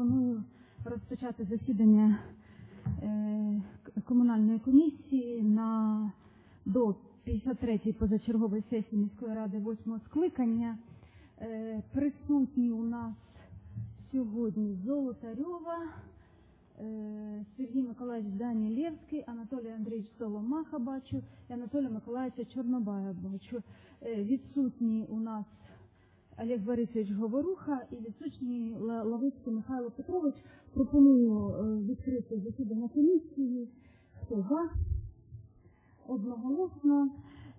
пропоную розпочати засідання е, комунальної комісії на до 53-ї позачергової сесії міської ради 8 скликання. Е, Присутні у нас сьогодні Золотарьова, е, Сергій Миколаївич Данілєвський, Анатолій Андрійович Соломаха бачу і Анатолія Миколаївича Чорнобая бачу. Відсутні у нас Олег Борисович Говоруха і відсутній Ла- Лавицький Михайло Петрович. Пропоную е, відкрити засідання комісії. Хто за? Одноголосно.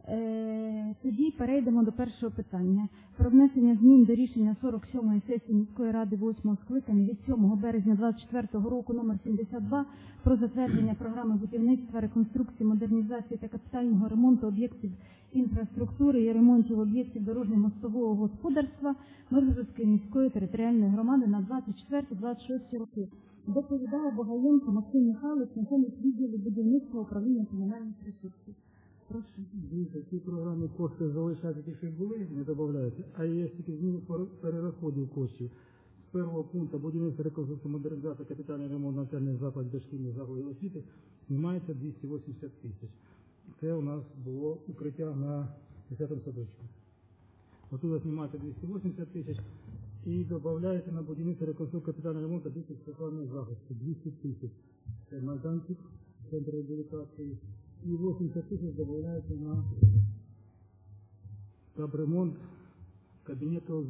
Е, Тоді перейдемо до першого питання. Про внесення змін до рішення 47-ї сесії міської ради 8 скликання від 7 березня 24 року номер 72 про затвердження програми будівництва, реконструкції, модернізації та капітального ремонту об'єктів інфраструктури і ремонтів об'єктів дорожньо-мостового господарства Миргородської міської територіальної громади на 24-26 роки. Доповідає Богаєнко Максим Михайлович, начальник відділу будівництва управління комунальних ресурсів. Дивіться, ці програмні кошти залишаються ті, що були, не додаються, а є тільки зміни пер- коштів. З першого пункту будівництва реконструкція модернізація капітальний ремонт навчальних закладів дошкільних закладів освіти знімається 280 тисяч. Це у нас було укриття на 10 садочку. Отут знімається 280 тисяч і додається на будівництво реконструкцію капітального ремонту дитячого соціального захисту 200 тисяч. Це майданчик, центр реабілітації. І 80 тисяч додається на капремонт кабінету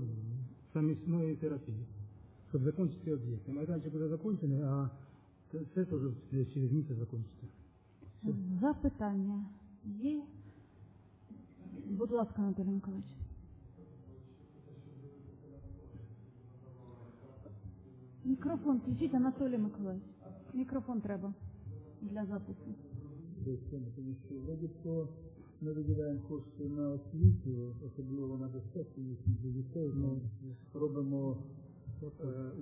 замісної терапії, щоб закінчити об'єкт. Майданчик буде закінчений, а це теж через місяць закінчиться. Запитання є? Будь ласка, Анатолій Миколаївич. Мікрофон включіть, Анатолій Миколаївич. Мікрофон треба для запису. Що вроді то ми виділяємо кошти на освіту, особливо на безпеку їхніх дітей. Ми робимо е,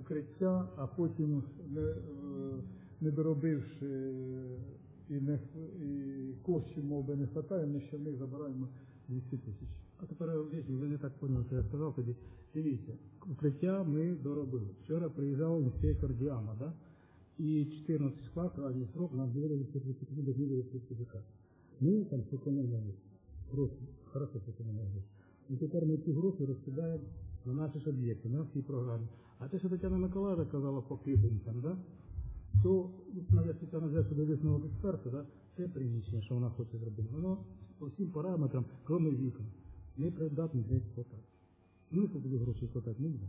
укриття, а потім, не, е, не доробивши і, не, і коштів, мов би, не вистачає, ми ще в них забираємо 200 тисяч. А тепер ви не так поняли, що я сказав тоді. Дивіться, укриття ми доробили. Вчора приїжджав інспектор Діама, да? І 14 числа, крайній срок, нам довели сертифікат, до довели сертифікат. Ми там зекономили, просто хорошо зекономили. І тепер ми ці гроші розкидаємо на наші ж на всі програми. А те, що Тетяна Миколаївна казала по кибинцям, да? то ну, я спеціально взяв сюди висновок експерта, да? це приміщення, що вона хоче зробити. Воно по всім параметрам, крім вікон, не придатне для експлуатації. Ну, це буде гроші експлуатації не буде.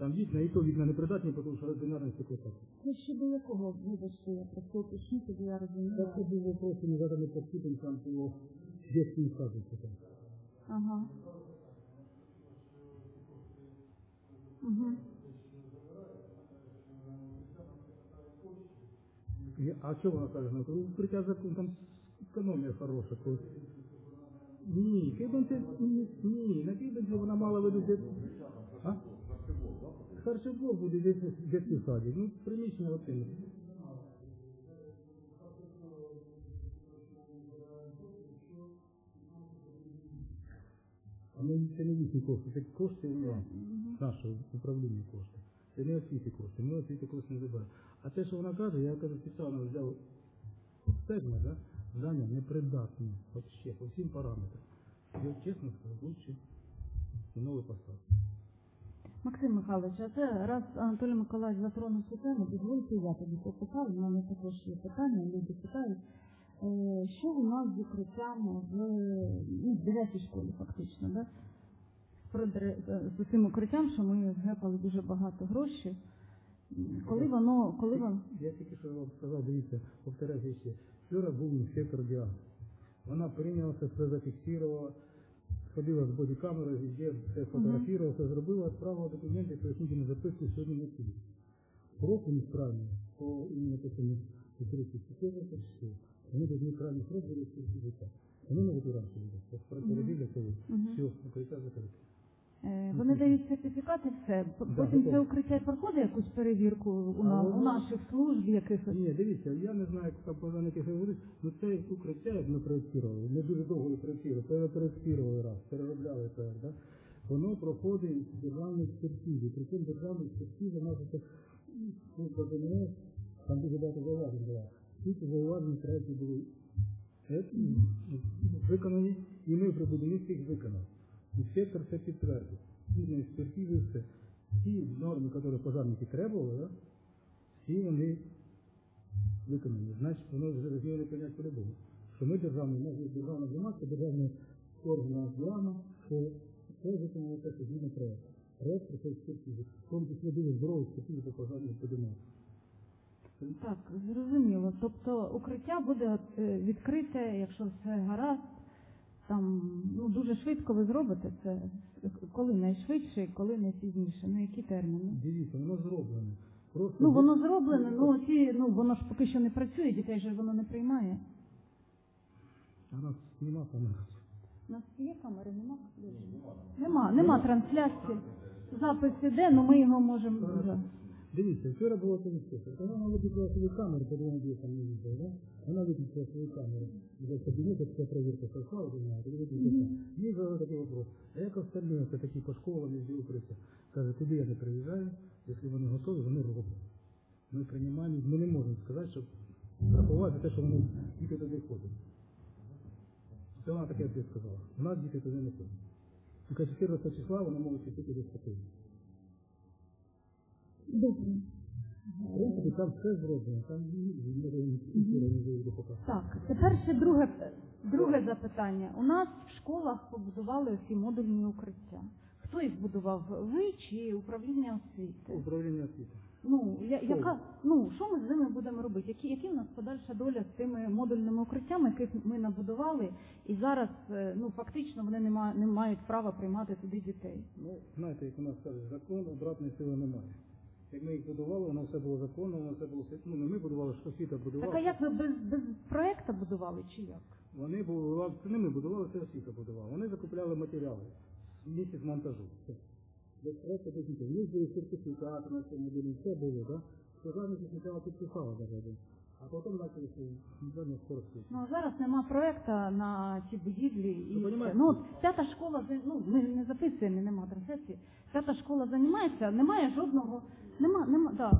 Там вікна, і то вікна не придатні, тому що ординарна експлуатація. Це щодо якого, вибачте, я просто уточню, тоді я розумію. Так це був вопрос, не заданий по там по детським садам. Ага. Угу. І- А що вона каже? Ну, укриття закон, там економія хороша. То... Ні, кибенці, ні, ні, на кибенці вона мала видати. А? Харчоблок буде десь в детській саді. Ну, приміщення оцінить. А ми це не їхні кошти, це кошти у нас, нашого управління кошти. Це не освіти кошти, ми освіти кошти не забираємо. А те, що вона каже, я кажу, спеціально взяв стегна, да? здання непридатне, вообще, по всім параметрам. Я чесно скажу, лучше новий поставити. Максим Михайлович, а це раз Анатолій Миколаївич затронув цю тему, дозвольте я тоді попитаю, в мене також є питання, люди питають, е, що у нас з укриттями в, ну, в 9 школі фактично, да? З, усім укриттям, що ми гепали дуже багато грошей. Коли воно, коли воно, Я тільки що вам сказав, дивіться, повторяю ще. Вчора був інспектор діагноз. Вона прийнялася, все зафіксувала, сходила з бодікамерою, везде все фотографировала, все зробила, відправила документи, пояснительні записки сьогодні на суді. Сроки несправні по імені по цьому 34 все. Вони повинні крайній срок буде сертифікат. Вони не ветеранці будуть. Прокурори для того. Мгм. Все, укриття закрите. Е, вони дають сертифікати, все. Потім це укриття проходить якусь перевірку у, на, у наших служб якихось. Ні, дивіться, я не знаю, як там композаники говорить, але це укриття, як ми проєктували. Ми дуже довго його проєктували, перепроєктували раз, переробляли так, да? воно проходить державну експертизу. Причому державна експертиза у нас це служба ДНС, там дуже багато зауважень була. Всі ці зауваження проєкті були е, виконані, і ми при будівництві їх виконали. Інспектор це підтвердив. Згідно експертизи все. Всі норми, які пожарники требували, да, всі вони виконані. Значить, воно вже розділили понять по-любому. Що ми нас є державна громадська, державний орган ДІАМа, що це що згідно проєкту. Проєкт про це експертизи. В тому числі дуже здорову експертизу по пожарним подимах. Так, зрозуміло. Тобто укриття буде е, відкрите, якщо все гаразд. Там ну дуже швидко ви зробите це. Коли найшвидше, коли найпізніше. На які терміни? Дивіться, воно зроблено. Просто Ну воно зроблене, ну ці, ну воно ж поки що не працює, дітей же воно не приймає. А нас нема камер. У нас є камери, нема? Нема, нема трансляції. Запис іде, але ми його можемо. Дивіться, вчора було це. Вона свої камери, коли вона діє там не їздила, да? Вона виключила свої камери. За кабінет, це перевірка пройшла, ви знаєте, ви виключила. Задали такий вопрос. А як остальні, це такі пошковані з укриття? Каже, туди я не приїжджаю, якщо вони готові, вони роблять. Ми приймаємо, ми не можемо сказати, щоб рахувати те, що вони діти туди ходять. Це вона таке відповідь сказала. У нас діти туди не ходять. І каже, 14 числа вони можуть піти туди спокійно. Добре. Там все зроблено, там. Так, тепер ще друге, друге запитання. У нас в школах побудували всі модульні укриття. Хто їх будував? Ви чи управління освіти? Управління освіти. Ну, я, яка, ну, що ми з ними будемо робити? Які, які в нас подальша доля з тими модульними укриттями, яких ми набудували, і зараз, е, ну, фактично вони не, ма- не мають права приймати туди дітей? Ну, знаєте, як у нас кажуть, закон, обратної сили немає. Як ми їх будували, воно все було законно, воно все було. Ну, не ми будували, що освіта будувала. Так а як ви без, без проекту будували чи як? Вони будували, це не ми будували, це освіта будувала. Вони закупляли матеріали місяць монтажу. Без проекту без нічого. Є були сертифікати на цьому все було, так? Пожарники спочатку підписали навіть. А потім почали свої скорості. Ну а зараз нема проекту на ці будівлі і все. ну от п'ята школа ну ми не записуємо, нема трансляції. П'ята школа займається, немає жодного, нема, нема, да.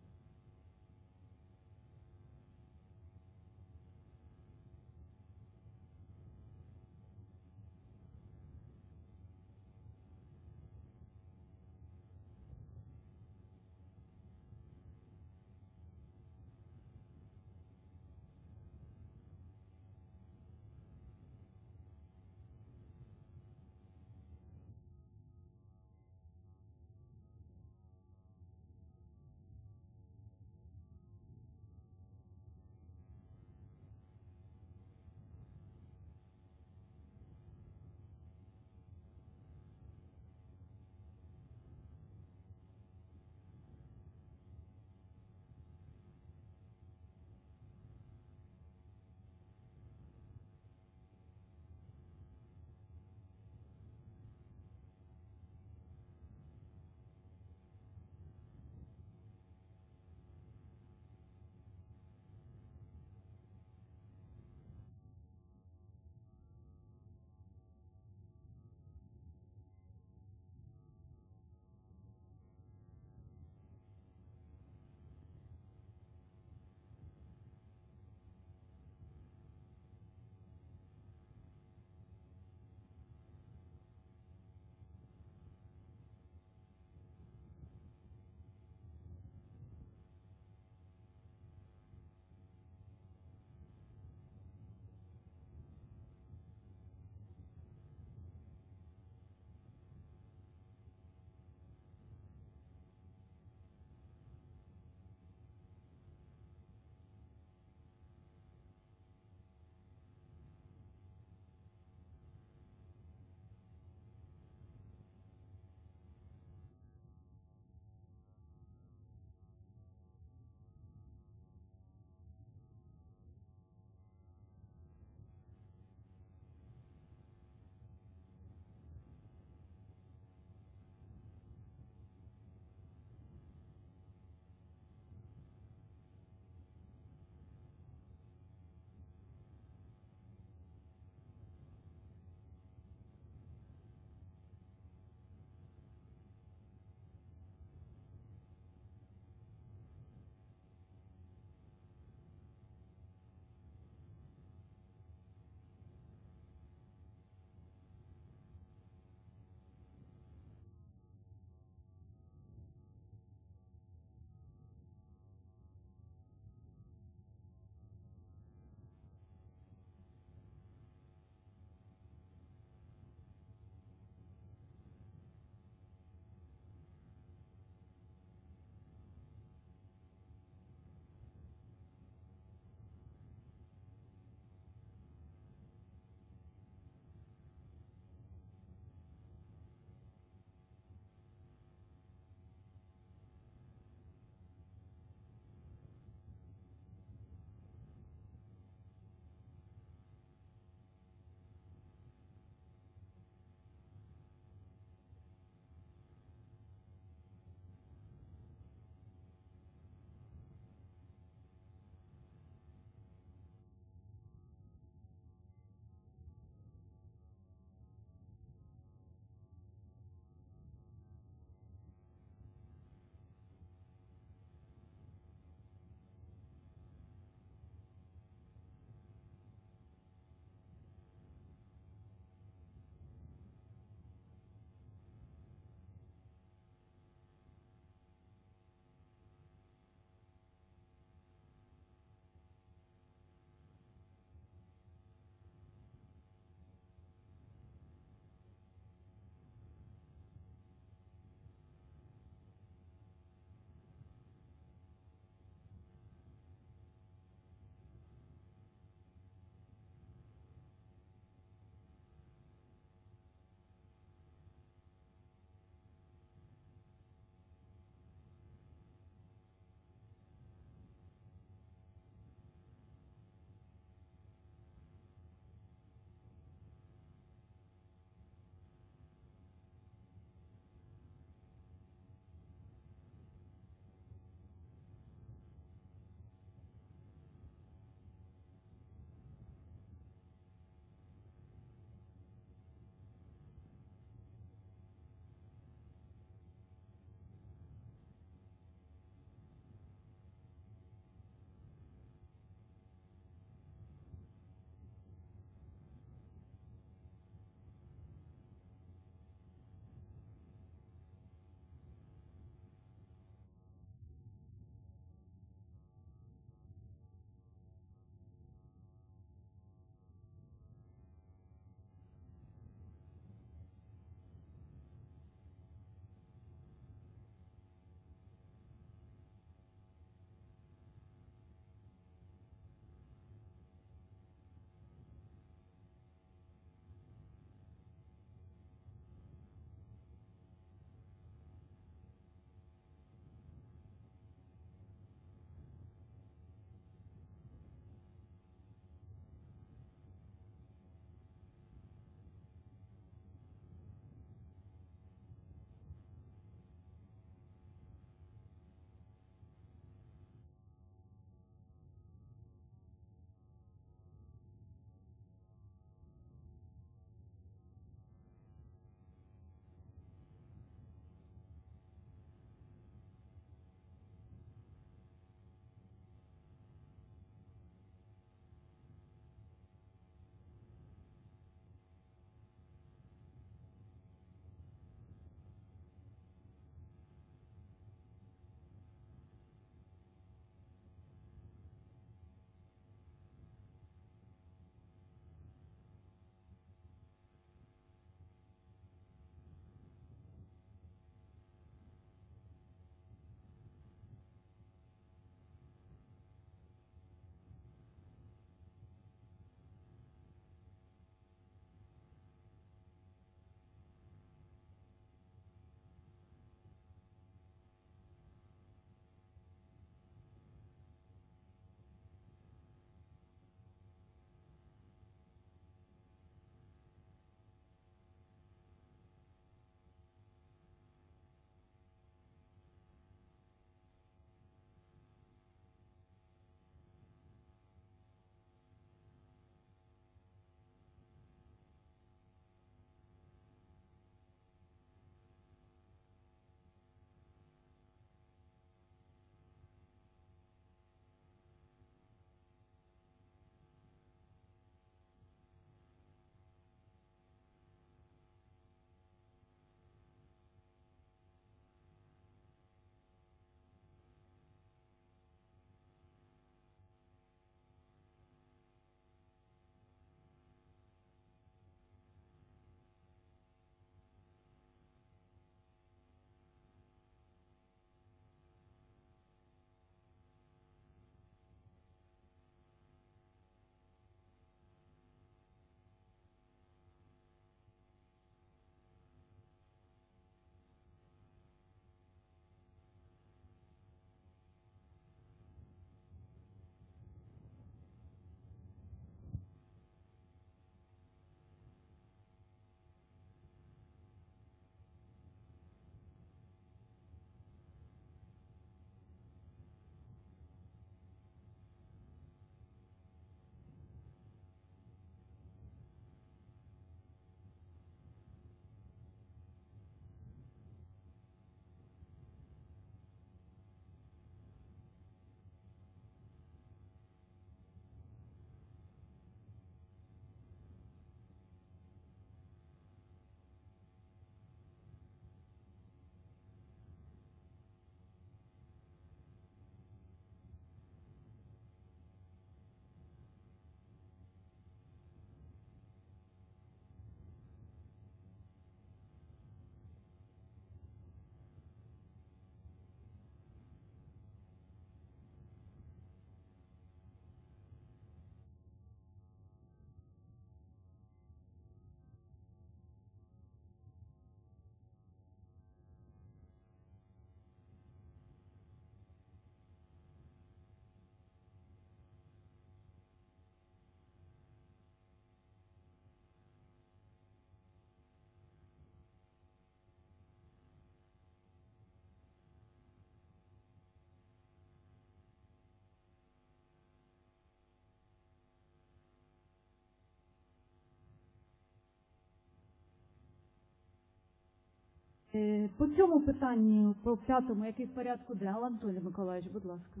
По цьому питанню, по п'ятому, який в порядку денному, Анатолій Миколаївич, будь ласка.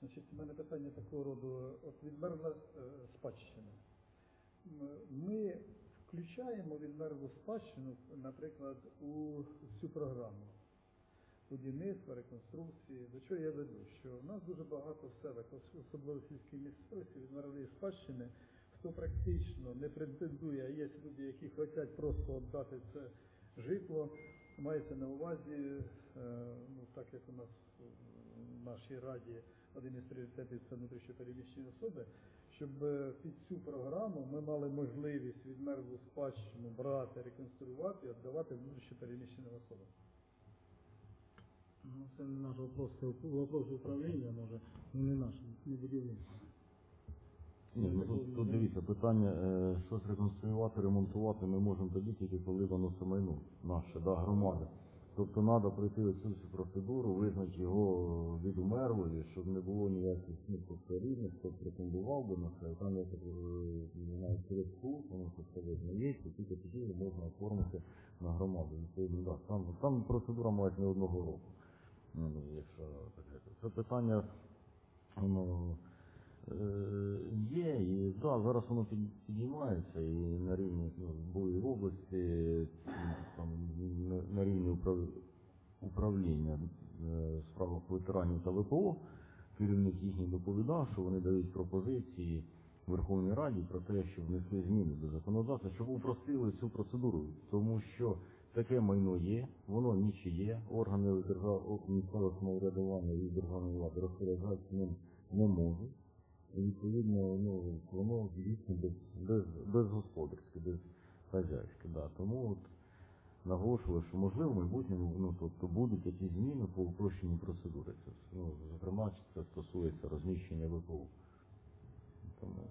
Значить, у мене питання такого роду, от відмерла е, спадщина. Ми включаємо відмерлу спадщину, наприклад, у цю програму будівництва, реконструкції. До чого я веду? Що в нас дуже багато в селах, особливо сільській місцевості, відмерлої спадщини, хто практично не претендує, а є люди, які хочуть просто віддати це житло, мається на увазі, е, ну так як у нас в нашій раді один із пріоритетів це внутрішньопереміщені особи, щоб е, під цю програму ми мали можливість відмерлу спадщину брати, реконструювати і віддавати внутрішньопереміщеним особам. Ну, це не наш вопрос, це вопрос управління, може, ну не наш, не будівництво. Ні, ну тут, тут дивіться, питання, е, щось реконструювати, ремонтувати ми можемо тоді тільки коли воно це майно наше, да, громади. Тобто треба пройти оцю всю процедуру, визнати його від умерлої, щоб не було ніяких ну, тобто, рівних, хто претендував би на це. Там е, не знаю, через суд, воно це все визнається, тільки тоді можна оформити на громаду. Відповідно, да, там, там процедура має не одного року. Ну, якщо таке. Це питання, воно Е, Є, і да, зараз воно під- підіймається і на рівні ну, були в області, там, на, рівні управління е, справах ветеранів та ВПО. Керівник їхній доповідав, що вони дають пропозиції Верховній Раді про те, щоб внесли зміни до законодавства, щоб упростили цю процедуру, тому що таке майно є, воно нічиє, органи держав... місцевого самоврядування і державної влади розпоряджатися ним не можуть. І відповідно, ну, воно дійсно без, без, безгосподарське, без хазяйське. Да. Тому от наголошую, що можливо в майбутньому ну, тобто будуть якісь зміни по упрощеній процедурі. Це, ну, зокрема, це стосується розміщення ВПО. Тому...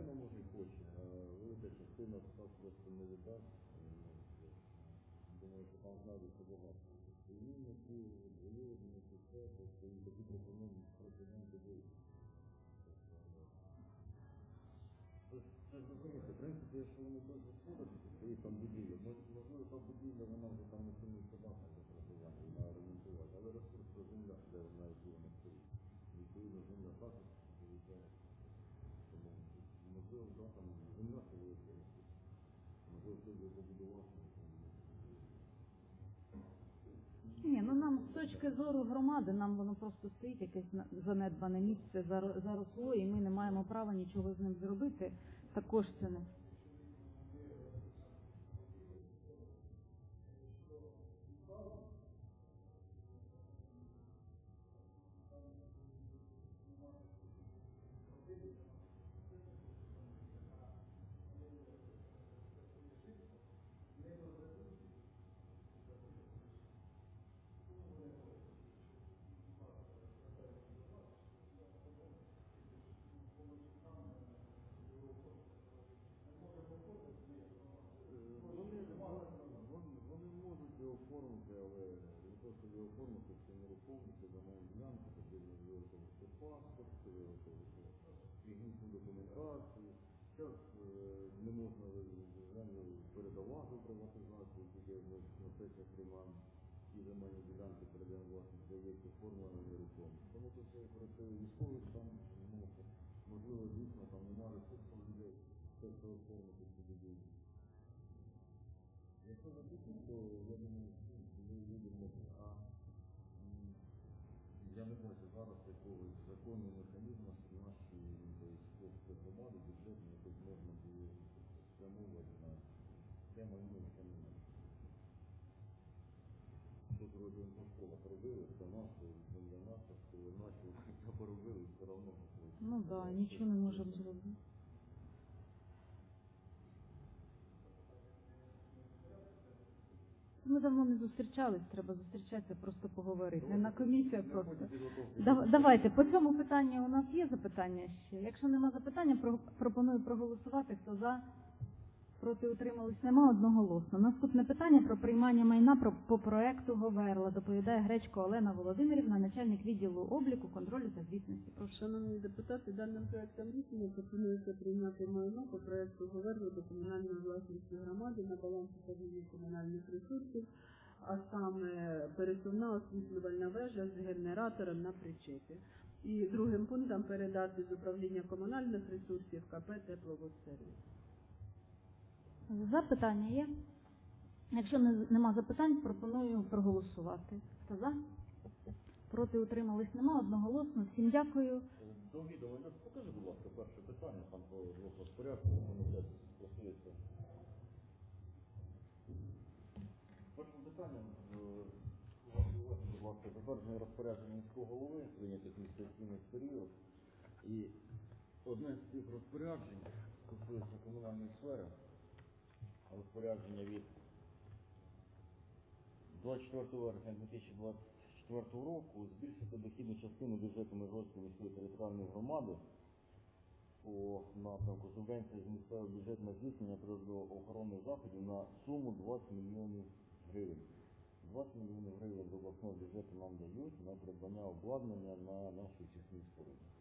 Частина може і хоче, а велика частина так просто не віддасть. Думаю, що там знайдеться багато. І він які двоюрідні, і все, тобто і такі пропонують пропонують ідеї. Це ж це ж розумієте, в принципі, якщо вони без господарські, то їх там будівля, можливо, та будівля, вона вже там не багато для проживання, і ремонтувати, але ресурс земля, де на якій вона стоїть. Відповідно, земля також виїжджає. Тому, можливо, да, там земля це великий ресурс. Можливо, хтось його побудував. Ні, ну нам з точки зору громади, нам воно просто стоїть якесь на- занедбане місце, заро- заросло, і ми не маємо права нічого з ним зробити. Також це не. Всі нерухомості, земельні потрібно виготовити паспорт, виготовити технічну документацію. Зараз е, не можна землю передавати приватизацію, тільки на сесії приймаємо і земельні ділянки передаємо власність здається оформлення нерухомості. Тому що це працює військовий стан, ну, можливо, дійсно там немає ресурсів у людей, це все оформити ці будівлі. Якщо запитати, то Ну да, нічого не можемо зробити. Ми давно не зустрічались, треба зустрічатися, просто поговорити. Не на комісію, просто. Дав- Давайте, по цьому питанню у нас є запитання ще. Якщо нема запитання, про- пропоную проголосувати. Хто за? Проти утримались нема одноголосно. Наступне питання про приймання майна по проекту Говерла. Доповідає Гречко Олена Володимирівна, начальник відділу обліку, контролю та звітності. Шановні депутати, даним проектом рішення пропонується прийняти майно по проекту Говерли до комунальної власності громади на баланс управління комунальних ресурсів, а саме пересувна освітлювальна вежа з генератором на причепі. І другим пунктом передати з управління комунальних ресурсів КП «Тепловодсервіс». Запитання є? Якщо не, нема запитань, пропоную проголосувати. Хто за? Проти утримались нема одноголосно. Всім дякую. До відомо, покажи, будь ласка, перше питання, там по двох розпорядках, воно десь стосується. Перше питання, е, будь ласка, затвердження розпорядження міського голови, прийнятих місяційний період. І одне з цих розпоряджень стосується комунальної сфери, розпорядження від 24 вересня 2024 року збільшити дохідну частину бюджету Миргородської міської територіальної громади по напрямку субвенції з місцевого бюджету на здійснення природоохоронних заходів на суму 20 мільйонів гривень. 20 мільйонів гривень з обласного бюджету нам дають на придбання обладнання на наші очисні споруди.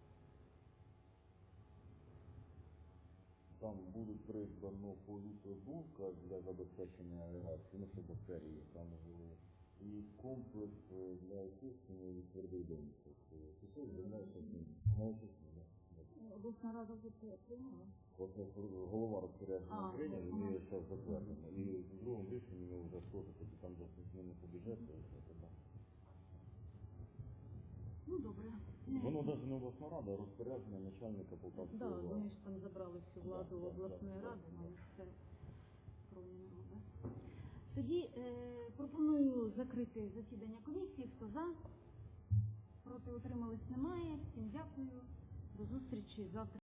Там будуть придбано політодувка для забезпечення агрегації, ну що бактерії там були, і комплекс е, для очищення від доньки. Пішов земля на очищення. Обласна рада вже прийняла. Голова розпорядження А, прийняв, і ага. ми зараз затвердимо. І в другому рішенні ми вже тоді там де зміни по бюджету і все таке. Ну добре. Воно навіть не обласна рада, а розпорядження начальника Полтавської Да, ОВА. вони ж там забрали всю владу Да, да, обласної да, ради, да. але все пройняли. да. Тоді е, пропоную закрити засідання комісії. Хто за? Проти утримались немає. Всім дякую. До зустрічі завтра.